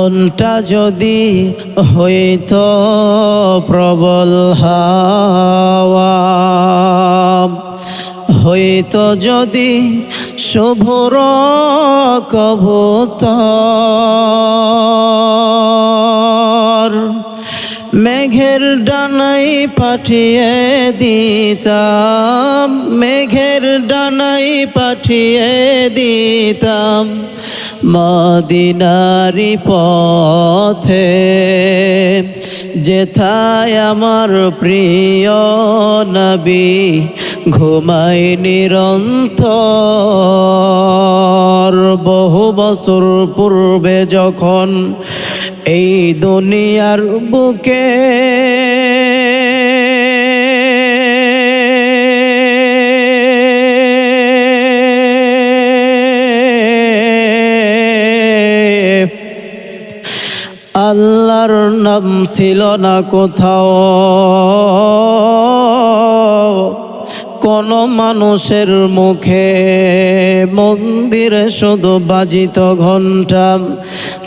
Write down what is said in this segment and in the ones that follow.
মনটা যদি হইত প্রবল হাওয়া, হইত যদি শুভর কবুতর, মেঘের ডানাই পাঠিয়ে দিতাম, মেঘের ডানাই পাঠিয়ে দিতাম। মদিনারি পথে, যেথায় আমার প্রিয় নবী ঘুমাই নিরন্তর। বহু বছর পূর্বে যখন এই দুনিয়ার বুকে আল্লাহর নাম ছিল না কোথাও। কোন মানুষের মুখে মন্দিরে শুধু বাজিত ঘণ্টা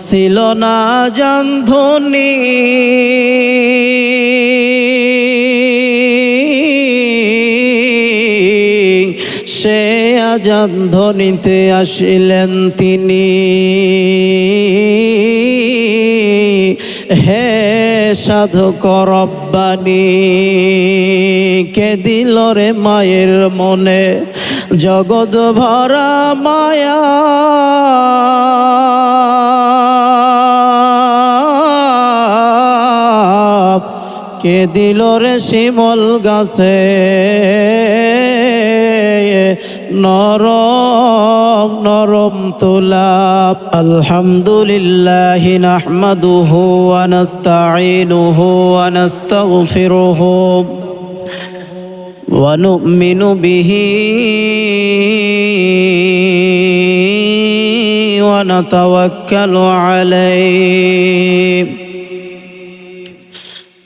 ছিল না জানধ্বনি সে আজান ধ্বনিতে আসিলেন তিনি। হে সাধু করব্বানি কে দিল রে মায়ের মনে? জগৎ ভরা মায়া। কে দিল রে শিমল গাছে? নরম নরম তুলাপ আলহামদুলিল্লাহ নাহমাদুহু ওয়া নাস্তাঈনুহু ওয়া নাস্তাগফিরুহু ওয়া নু'মিনু বিহি ওয়া নাতাওয়াক্কালু আলাইহি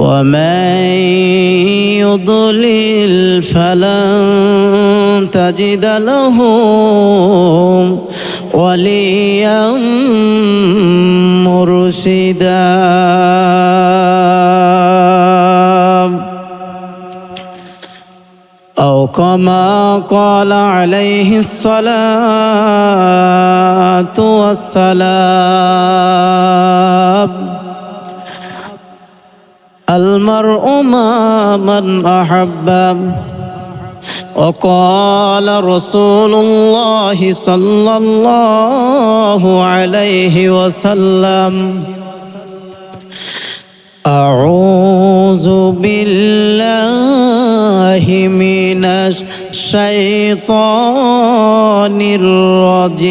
ومن يضلل فلن تجد له وليا مرشدا. أو كما قال عليه الصلاة والسلام. المرء ما من أحب. وقال رسول الله صلى الله عليه وسلم أعوذ بالله من الشيطان الرجيم.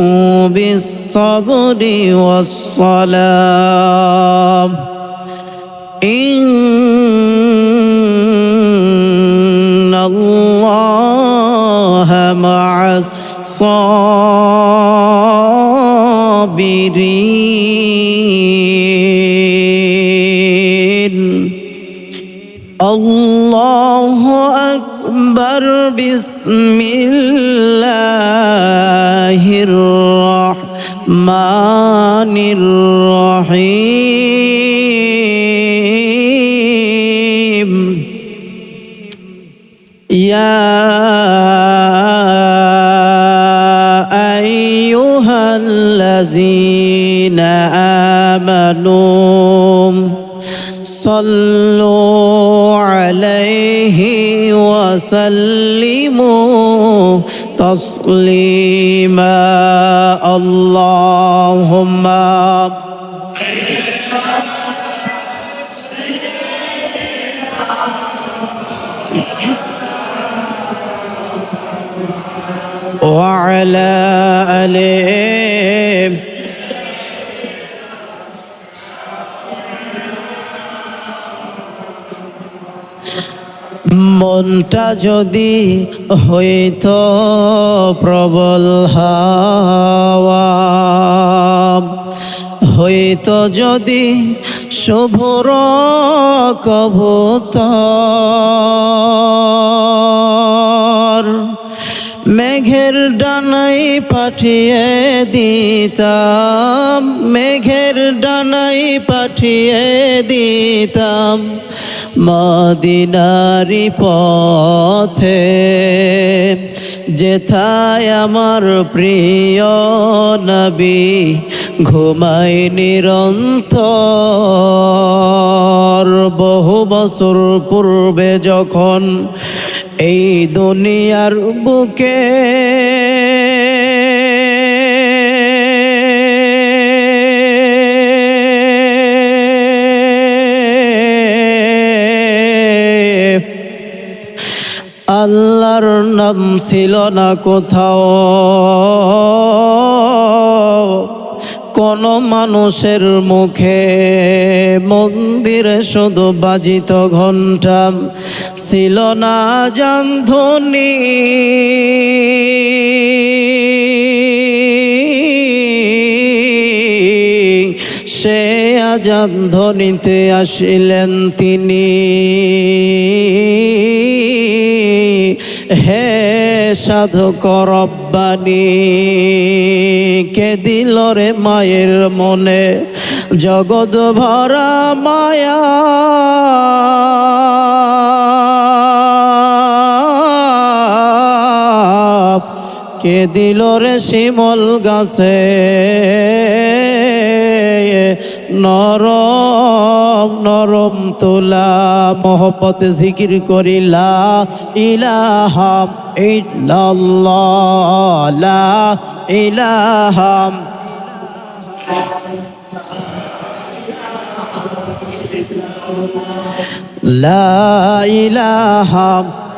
بالصبر والصلاة. إن الله مع الصابرين. الله أكبر. بسم الله. الرحمن الرحيم. يا أيها الذين آمنوا صلوا عليه وسلموا تسليما. اللهم وعلى آله মনটা যদি হইত প্রবল হাওয়া, হইত যদি শুভর কবুতর, মেঘের ডানাই পাঠিয়ে দিতাম, মেঘের ডানাই পাঠিয়ে দিতাম। মদিনারি পথে, যেথায় আমার প্রিয় নবী ঘুমাই নিরন্তর। বহু বছর পূর্বে যখন এই দুনিয়ার বুকে আল্লাহর নাম ছিল না কোথাও। কোন মানুষের মুখে মন্দিরে শুধু বাজিত ঘণ্টা ছিল না জানধ্বনি সে আজাদ ধ্বনিতে আসিলেন তিনি। হে সাধু করব্বানি কে দিল রে মায়ের মনে? জগৎ ভরা মায়া। কে দিল রে শিমল গাছে? নরম নরম তোলা, মহব্বত জিকির করিলা ইলাহাম ইল্লাল্লাহ, লা ইলাহাম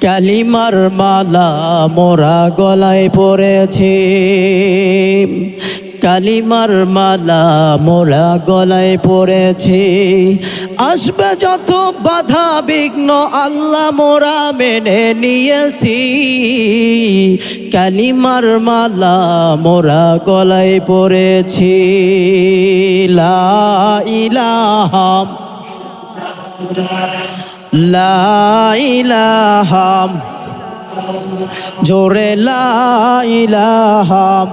কালিমার মালা মোরা গলায় পড়েছি কালিমার মালা মোরা গলায় পড়েছি আসবে যত বাধা বিঘ্ন আল্লাহ মোরা মেনে নিয়েছি। কালিমার মালা মোরা গলায় পড়েছি লা ইলাহা লাইলাহাম জোরে লাইলাহাম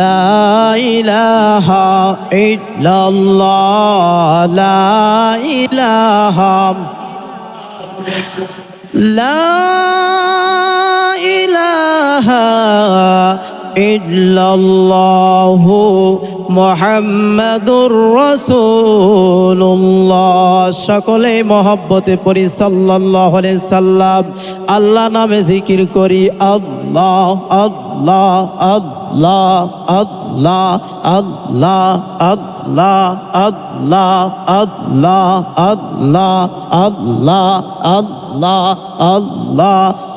লাইলাহা ইল্লাল্লাহ লাইলাহাম লা ইলাহা ইল্লাল্লাহু মোহাম্মদুর রসুল্লাহ সকলে মহব্বতে পড়ি সাল্লাহ সাল্লাম আল্লাহ নামে জিকির করি আল্লাহ আল্লাহ আল্লাহ আল্লাহ আল্লাহ আল্লাহ আল্লাহ আল্লাহ আল্লাহ আল্লাহ আল্লাহ আল্লাহ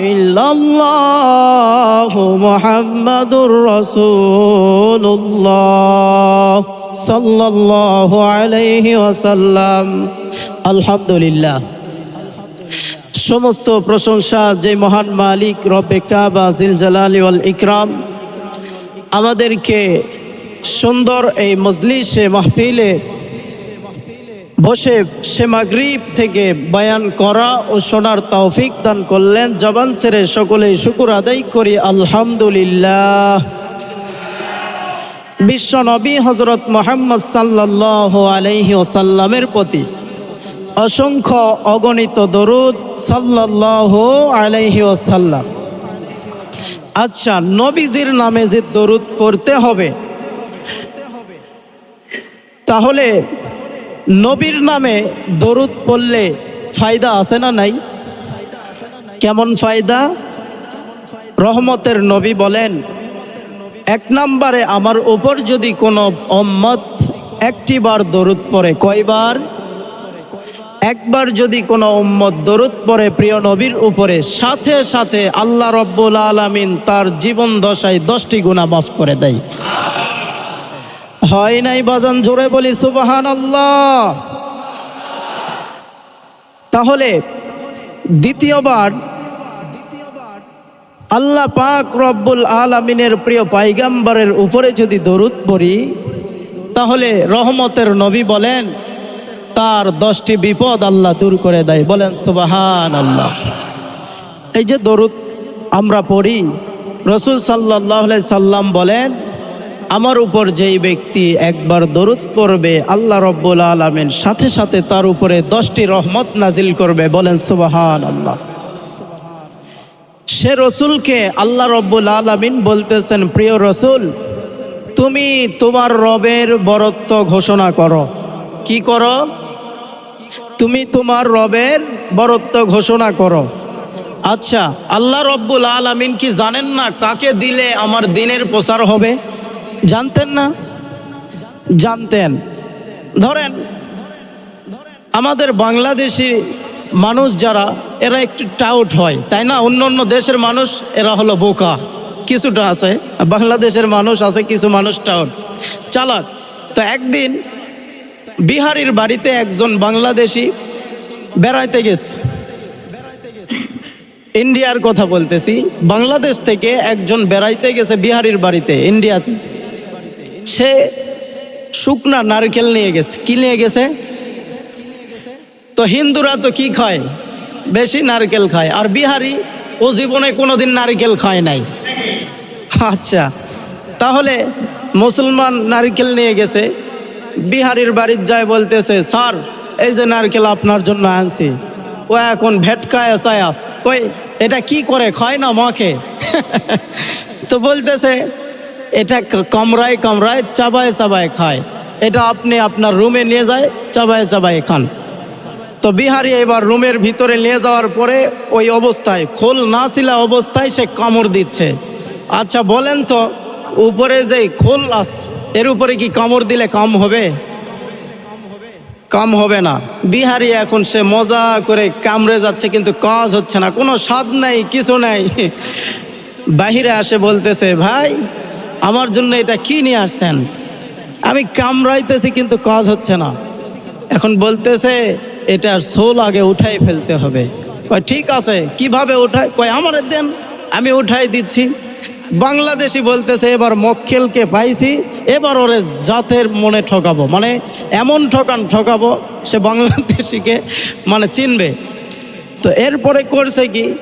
ইল্লাল্লাহ মুহাম্মাদুর রাসূলুল্লাহ সাল্লাল্লাহু আলাইহি ওয়াসাল্লাম। আলহামদুলিল্লাহ। সমস্ত প্রশংসা যে মহান মালিক রব্বে কাবা, জিলজালালি ওয়াল ইকরাম, আমাদেরকে সুন্দর এই মজলিসে মাহফিলে বসে সে মাগরিব থেকে বয়ান করা ও শোনার তৌফিক দান করলেন। জবান সেরে সকলেই শুকুর আদায় করি। আলহামদুলিল্লাহ। বিশ্ব নবী হজরত মোহাম্মদ সাল্লাহ আলহি ওসাল্লামের প্রতি অসংখ্য অগণিত দরুদ সাল্লাহ আলহি ওসাল্লাম আচ্ছা নবীজির নামে যে দরুদ পড়তে হবে, তাহলে নবীর নামে দরুদ পড়লে ফায়দা আছে না নাই? কেমন ফায়দা? রহমতের নবী বলেন, এক নম্বরে আমার উপর যদি কোনো অম্মত একটি বার দরুদ পড়ে কয়বার? একবার যদি কোনো উম্মত দরুদ পড়ে প্রিয় নবীর উপরে, সাথে সাথে আল্লাহ রব্বুল আলমিন তার জীবন দশায় দশটি গুণা মাফ করে দেয়। হয় নাই বাজান, জোরে বলি সুবাহান আল্লাহ তাহলে দ্বিতীয়বার, আল্লাহ পাক রব্বুল আলমিনের প্রিয় পাইগাম্বারের উপরে যদি দরুদ পড়ি, তাহলে রহমতের নবী বলেন, তার দশটি বিপদ আল্লাহ দূর করে দেয়। বলেন সুবাহান আল্লাহ এই যে দরুদ আমরা পড়ি, রসুল সাল্লাহ সাল্লাম বলেন আমার উপর যেই ব্যক্তি একবার দরুদ পড়বে, আল্লাহ রব্বুল আলমেন সাথে সাথে তার উপরে দশটি রহমত নাজিল করবে। বলেন সুবাহান আল্লাহ সে রসুলকে আল্লাহ রব্বুল আলমিন বলতেছেন, প্রিয় রসুল, তুমি তোমার রবের বরত্ব ঘোষণা করো। কি করো? তুমি তোমার রবের বরত্ব ঘোষণা করো। আচ্ছা আল্লাহ রব্বুল আলমিন কি জানেন না কাকে দিলে আমার দিনের প্রচার হবে? জানতেন না? জানতেন। ধরেন, আমাদের বাংলাদেশি মানুষ যারা, এরা একটু টাউট হয়, তাই না? অন্য অন্য দেশের মানুষ, এরা হলো বোকা। কিছুটা আছে। বাংলাদেশের মানুষ আছে, কিছু মানুষ টাউট। চালাক। তো একদিন বিহারির বাড়িতে একজন বাংলাদেশি বেড়াইতে গেছে। ইন্ডিয়ার কথা বলতেছি। বাংলাদেশ থেকে একজন বেড়াইতে গেছে বিহারির বাড়িতে, ইন্ডিয়াতে। সে শুকনা নারকেল নিয়ে গেছে। কি নিয়ে গেছে? তো হিন্দুরা তো কি খায়? বেশি নারকেল খায়। আর বিহারি ও জীবনে কোনোদিন নারকেল খায় নাই। আচ্ছা তাহলে মুসলমান নারকেল নিয়ে গেছে। বিহারির বাড়ির যায় বলতেছে, স্যার, এই যে নারকেল আপনার জন্য আনছি। ও এখন ভেটকায় আসায়াস কই, এটা কি করে? খায় না মাখে? তো বলতেছে এটা কামড়ায় কামড়ায় চাবায় চাবায় খায়। এটা আপনি আপনার রুমে নিয়ে যায়, চাবায় চাবায় খান। তো বিহারি এবার রুমের ভিতরে নিয়ে যাওয়ার পরে ওই অবস্থায়, খোল না ছিলা অবস্থায় সে কামড় দিচ্ছে। আচ্ছা বলেন তো, উপরে যে খোল আস, এর উপরে কি কামড় দিলে কাম হবে? কাম হবে না। বিহারি এখন সে মজা করে কামড়ে যাচ্ছে, কিন্তু কাজ হচ্ছে না। কোনো স্বাদ নাই, কিছু নাই। বাহিরে আসে বলতেছে, ভাই আমার জন্য এটা কি নিয়ে আসছেন? আমি কামড়াইতেছি কিন্তু কাজ হচ্ছে না। এখন বলতেছে এটার সোল আগে উঠাই ফেলতে হবে। কয়, ঠিক আছে। কীভাবে উঠায়? কয়, আমার দেন, আমি উঠাই দিচ্ছি। বাংলাদেশি বলতেছে, এবার মক্কেলকে পাইছি, এবার ওরে জাতের মনে ঠকাবো। মানে এমন ঠকান ঠকাবো, সে বাংলাদেশিকে মানে চিনবে। তো এরপরে করছে কি?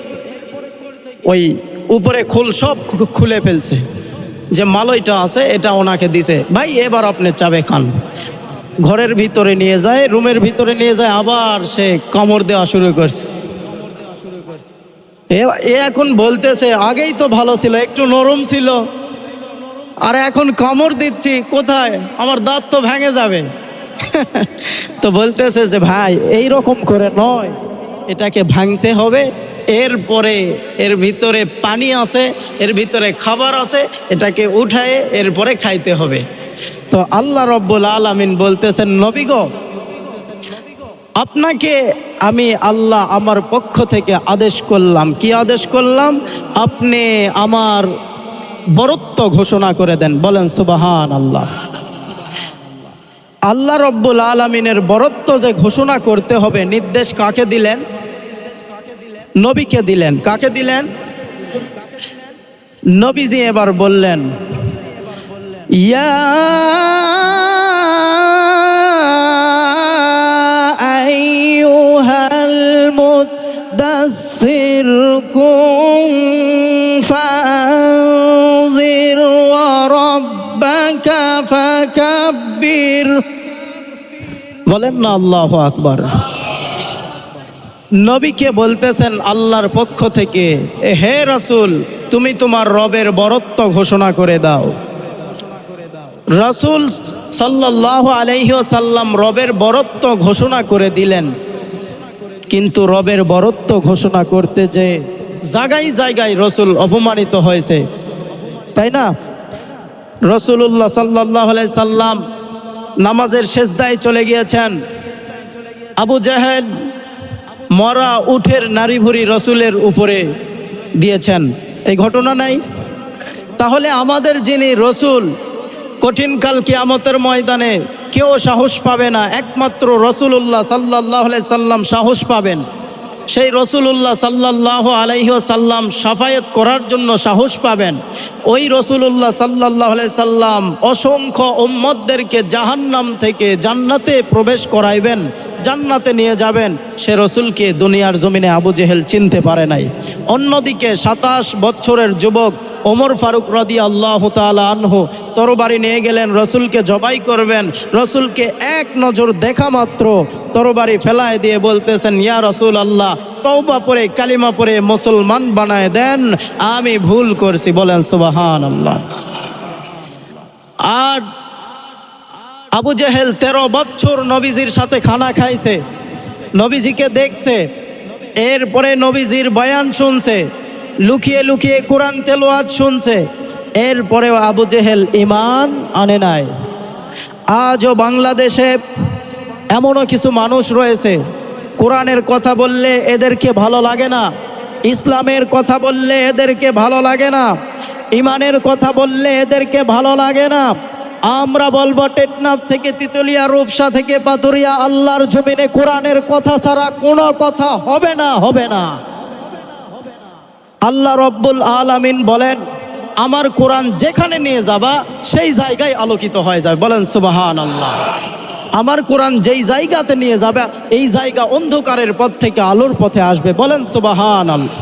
ওই উপরে খুল সব খুলে ফেলছে। যে মালইটা আছে, এটা ওনাকে দিছে। ভাই, এবার আপনি চাবে খান। ঘরের ভিতরে নিয়ে যায়, রুমের ভিতরে নিয়ে যায়, আবার সে কামড় দেওয়া শুরু করছে। এ- এখন বলতেছে, আগেই তো ভালো ছিল, একটু নরম ছিল। আর এখন কামড় দিচ্ছি, কোথায়? আমার দাঁত তো ভেঙে যাবে। তো বলতেছে যে, ভাই এই রকম করে নয়। এটাকে ভাঙতে হবে এরপরে এর ভিতরে পানি আছে, এর ভিতরে খাবার আছে, এটাকে উঠায়ে এরপরে খাইতে হবে। তো আল্লাহ রব্বুল আলামিন বলতেছেন নবীগ আপনাকে আমি আল্লাহ আমার পক্ষ থেকে আদেশ করলাম। কি আদেশ করলাম? আপনি আমার বরত্ব ঘোষণা করে দেন, বলেন সুবাহান আল্লাহ আল্লাহ রব্বুল আলমিনের বরত্ব যে ঘোষণা করতে হবে, নির্দেশ কাকে দিলেন? নবীকে দিলেন। কাকে দিলেন? নবীজি এবার বললেন ইয়া বলেন না আল্লাহু আকবার। নবীকে বলতেছেন আল্লাহর পক্ষ থেকে, "এ হে রাসূল, তুমি তোমার রবের বরত্ব ঘোষণা করে দাও। রাসূল সাল্লাল্লাহু আলাইহি ওয়াসাল্লাম রবের বরত্ব ঘোষণা করে দিলেন। কিন্তু রবের বরত্ব ঘোষণা করতে যে জায়গায় জায়গায় রসুল অপমানিত হয়েছে। তাই না? রসুল্লাহ সাল্লাহ সাল্লাম নামাজের শেষদায় চলে গিয়েছেন। আবু জাহেদ মরা উঠের নারী ভুরি রসুলের উপরে দিয়েছেন। এই ঘটনা নাই? তাহলে আমাদের যিনি রসুল কঠিনকাল কিয়ামতের ময়দানে কেউ সাহস পাবে না। একমাত্র রসুল্লাহ সাল্লাহ সাল্লাম সাহস পাবেন। সেই রসুল্লাহ সাল্লাহ আলাইহি সাল্লাম সাফায়াত করার জন্য সাহস পাবেন। ওই রসুল্লাহ সাল্লাহ সাল্লাম অসংখ্য ওম্মদদেরকে জাহান্নাম থেকে জান্নাতে প্রবেশ করাইবেন, জান্নাতে নিয়ে যাবেন। সে রসুলকে দুনিয়ার জমিনে আবু জেহেল চিনতে পারে নাই। অন্যদিকে সাতাশ বছরের যুবক ওমর ফারুক রদি আল্লাহ আনহু তরবারি নিয়ে গেলেন, রসুলকে জবাই করবেন। রসুলকে এক নজর দেখা মাত্র তরবারি ফেলায় দিয়ে বলতেছেন, ইয়া রসুল আল্লাহ তৌবা পরে কালিমা পরে মুসলমান বানায় দেন। আমি ভুল করছি। বলেন সুবাহান আল্লাহ আর আবু জেহেল তেরো বছর নবীজির সাথে খানা খাইছে। নবীজিকে দেখছে। এরপরে নবীজির বয়ান শুনছে। লুকিয়ে লুকিয়ে কোরআন তেলোয়াজ শুনছে। এরপরেও আবু জেহেল ইমান আনে নাই। আজও বাংলাদেশে এমনও কিছু মানুষ রয়েছে, কোরআনের কথা বললে এদেরকে ভালো লাগে না, ইসলামের কথা বললে এদেরকে ভালো লাগে না ইমানের কথা বললে এদেরকে ভালো লাগে না। আমরা বলব টেটনাফ থেকে তিতুলিয়া, রূপসা থেকে পাতুরিয়া আল্লাহর জমিনে কোরআনের কথা ছাড়া কোনো কথা হবে না হবে না। আল্লাহ রব্বুল আলামিন বলেন, আমার কোরআন যেখানে নিয়ে যাবা, সেই জায়গায় আলোকিত হয়ে যায় বলেন সুবাহান আল্লাহ আমার কোরআন যেই জায়গাতে নিয়ে যাবে, এই জায়গা অন্ধকারের পথ থেকে আলোর পথে আসবে। বলেন সুবাহান আল্লাহ